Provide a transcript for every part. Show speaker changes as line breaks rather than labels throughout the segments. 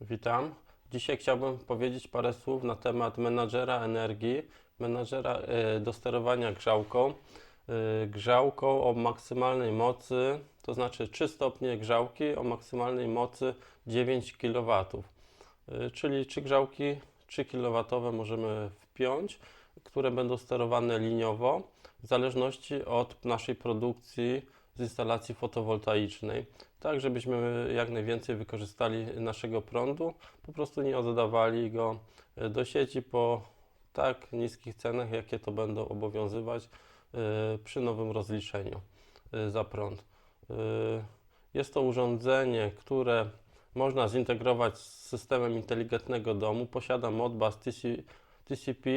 Witam. Dzisiaj chciałbym powiedzieć parę słów na temat menadżera energii, menadżera e, do sterowania grzałką. E, Grzałką o maksymalnej mocy, to znaczy 3 stopnie grzałki o maksymalnej mocy 9 kW. E, Czyli 3 grzałki 3 kW możemy wpiąć, które będą sterowane liniowo w zależności od naszej produkcji z instalacji fotowoltaicznej tak żebyśmy jak najwięcej wykorzystali naszego prądu, po prostu nie oddawali go e, do sieci po tak niskich cenach, jakie to będą obowiązywać e, przy nowym rozliczeniu e, za prąd. Jest to urządzenie, które można zintegrować z systemem inteligentnego domu, posiada Modbus TC, TCP,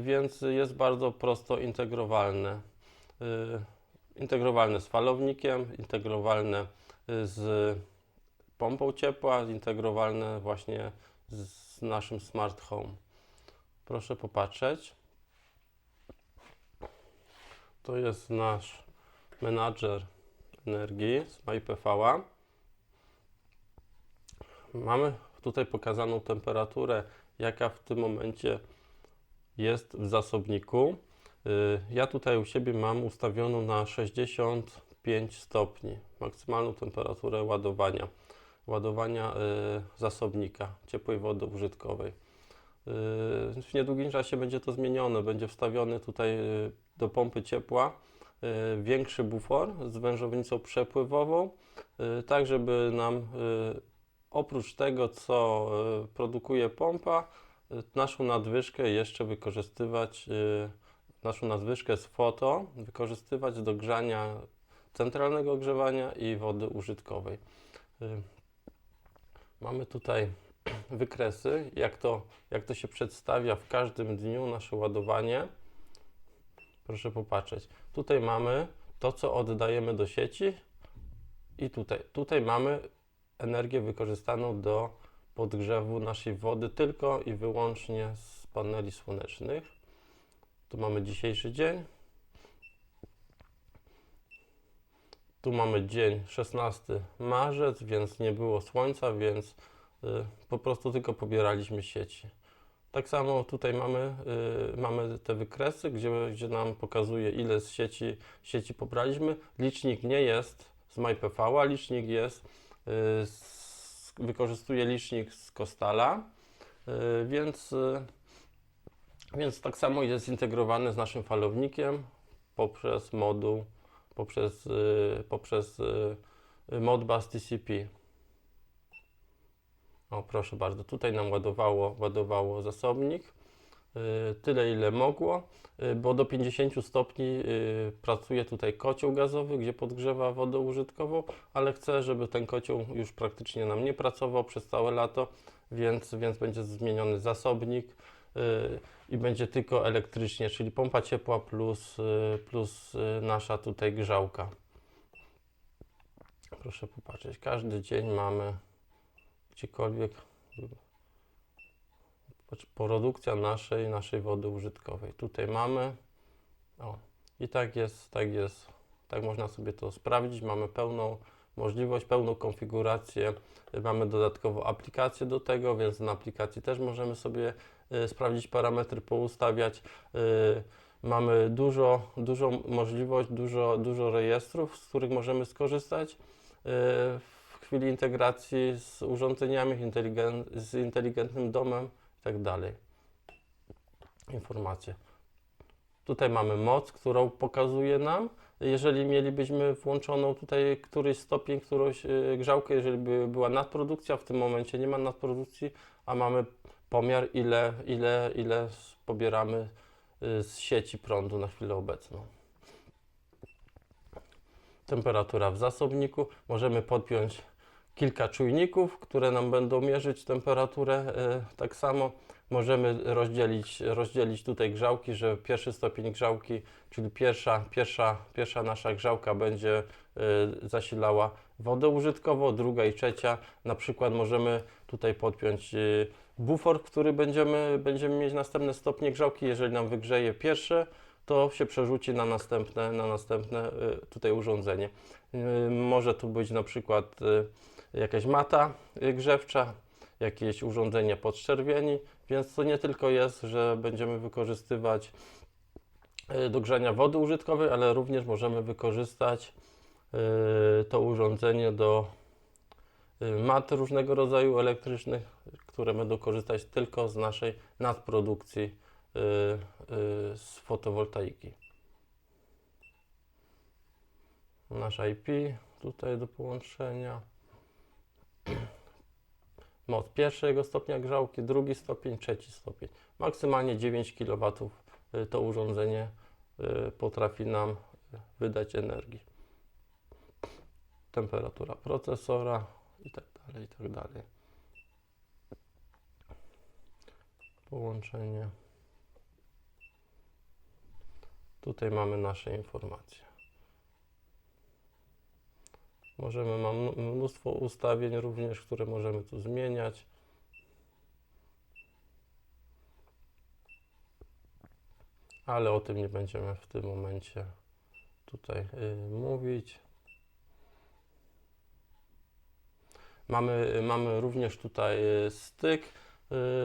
więc jest bardzo prosto integrowalne. Integrowalne z falownikiem, integrowalne z pompą ciepła, zintegrowalne właśnie z naszym smart home. Proszę popatrzeć. To jest nasz menadżer energii z MyPV. Mamy tutaj pokazaną temperaturę, jaka w tym momencie jest w zasobniku. Y, Ja tutaj u siebie mam ustawioną na 65 stopni, maksymalną temperaturę ładowania, ładowania y, zasobnika ciepłej wody użytkowej. Y, W niedługim czasie będzie to zmienione, będzie wstawiony tutaj do pompy ciepła większy bufor z wężownicą przepływową, tak żeby nam oprócz tego, co produkuje pompa, naszą nadwyżkę jeszcze wykorzystywać naszą nadwyżkę z foto wykorzystywać do grzania centralnego ogrzewania i wody użytkowej. Y, Mamy tutaj wykresy, jak to, jak to się przedstawia w każdym dniu nasze ładowanie. Proszę popatrzeć. Tutaj mamy to, co oddajemy do sieci i tutaj. Tutaj mamy energię wykorzystaną do podgrzewu naszej wody tylko i wyłącznie z paneli słonecznych. Tu mamy dzisiejszy dzień. Tu mamy dzień 16 marzec, więc nie było słońca, więc y, po prostu tylko pobieraliśmy sieci. Tak samo tutaj mamy, y, mamy te wykresy, gdzie, gdzie nam pokazuje ile z sieci, sieci pobraliśmy. Licznik nie jest z MyPV, a licznik jest, y, z, wykorzystuje licznik z Kostala, y, więc y, więc tak samo jest zintegrowany z naszym falownikiem poprzez moduł, poprzez, y, poprzez y, Modbus TCP. O, proszę bardzo, tutaj nam ładowało, ładowało zasobnik. y, Tyle, ile mogło, y, bo do 50 stopni y, pracuje tutaj kocioł gazowy, gdzie podgrzewa wodę użytkową, ale chcę, żeby ten kocioł już praktycznie nam nie pracował przez całe lato, więc, więc będzie zmieniony zasobnik y, i będzie tylko elektrycznie, czyli pompa ciepła plus, y, plus y, nasza tutaj grzałka. Proszę popatrzeć, każdy dzień mamy gdziekolwiek patrz, produkcja naszej, naszej wody użytkowej. Tutaj mamy, o, i tak jest, tak jest, tak można sobie to sprawdzić. Mamy pełną możliwość, pełną konfigurację. Mamy dodatkowo aplikację do tego, więc na aplikacji też możemy sobie y, sprawdzić parametry, poustawiać. Y, mamy dużo, dużo możliwość, dużo, dużo rejestrów, z których możemy skorzystać y, w chwili integracji z urządzeniami, z inteligentnym domem i tak. Informacje. Tutaj mamy moc, którą pokazuje nam. Jeżeli mielibyśmy włączoną tutaj któryś stopień, którąś y, grzałkę, jeżeli by była nadprodukcja, w tym momencie nie ma nadprodukcji, a mamy pomiar, ile, ile, ile pobieramy y, z sieci prądu na chwilę obecną. Temperatura w zasobniku. Możemy podpiąć kilka czujników, które nam będą mierzyć temperaturę. y, Tak samo możemy rozdzielić, rozdzielić tutaj grzałki, że pierwszy stopień grzałki, czyli pierwsza, pierwsza, pierwsza nasza grzałka będzie y, zasilała wodę użytkową, druga i trzecia. Na przykład możemy tutaj podpiąć y, bufor, który będziemy, będziemy mieć następne stopnie grzałki. Jeżeli nam wygrzeje pierwsze, to się przerzuci na następne, na następne y, tutaj urządzenie. Y, Może tu być na przykład y, jakaś mata y, grzewcza, jakieś urządzenie podczerwieni, więc to nie tylko jest, że będziemy wykorzystywać y, do grzania wody użytkowej, ale również możemy wykorzystać y, to urządzenie do y, mat różnego rodzaju elektrycznych, które będą korzystać tylko z naszej nadprodukcji z fotowoltaiki. Nasz IP tutaj do połączenia. Moc pierwszego stopnia grzałki, drugi stopień, trzeci stopień. Maksymalnie 9 kW y, to urządzenie y, potrafi nam y, wydać energii. Temperatura procesora i tak dalej, i tak dalej. Połączenie. Tutaj mamy nasze informacje. Możemy, mam mnóstwo ustawień również, które możemy tu zmieniać. Ale o tym nie będziemy w tym momencie tutaj y, mówić. Mamy, mamy również tutaj y, styk, y,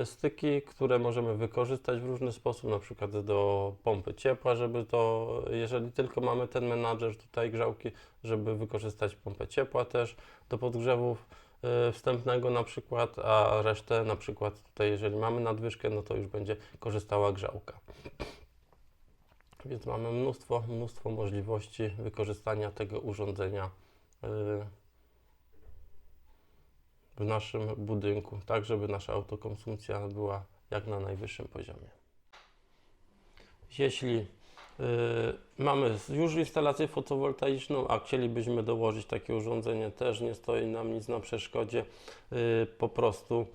styki, które możemy wykorzystać w różny sposób, na przykład do pompy ciepła, żeby to, jeżeli tylko mamy ten menadżer tutaj grzałki, żeby wykorzystać pompę ciepła też do podgrzewów y, wstępnego na przykład, a resztę na przykład tutaj, jeżeli mamy nadwyżkę, no to już będzie korzystała grzałka. Więc mamy mnóstwo, mnóstwo możliwości wykorzystania tego urządzenia y, w naszym budynku, tak żeby nasza autokonsumpcja była jak na najwyższym poziomie. Jeśli y, mamy już instalację fotowoltaiczną, a chcielibyśmy dołożyć takie urządzenie, też nie stoi nam nic na przeszkodzie. Y, po prostu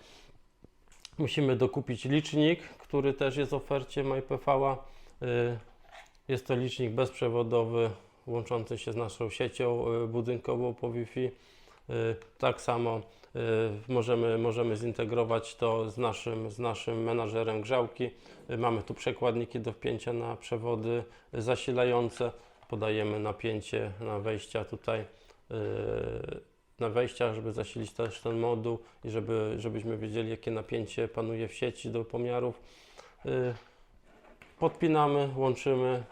musimy dokupić licznik, który też jest w ofercie MyPV. Y, jest to licznik bezprzewodowy łączący się z naszą siecią y, budynkową po Wi-Fi. Y, Tak samo y, możemy, możemy zintegrować to z naszym, z naszym menadżerem grzałki. Y, Mamy tu przekładniki do wpięcia na przewody zasilające. Podajemy napięcie na wejścia tutaj, na wejściach, żeby zasilić też ten moduł i żeby, żebyśmy wiedzieli, jakie napięcie panuje w sieci do pomiarów. Podpinamy, łączymy,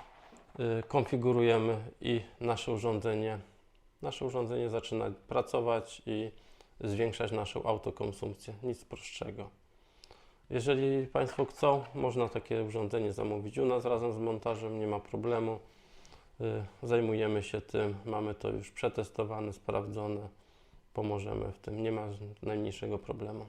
konfigurujemy i nasze urządzenie, nasze urządzenie zaczyna pracować i zwiększać naszą autokonsumpcję. Nic prostszego. Jeżeli Państwo chcą, można takie urządzenie zamówić u nas razem z montażem, nie ma problemu. Y, Zajmujemy się tym, mamy to już przetestowane, sprawdzone. Pomożemy w tym, nie ma najmniejszego problemu.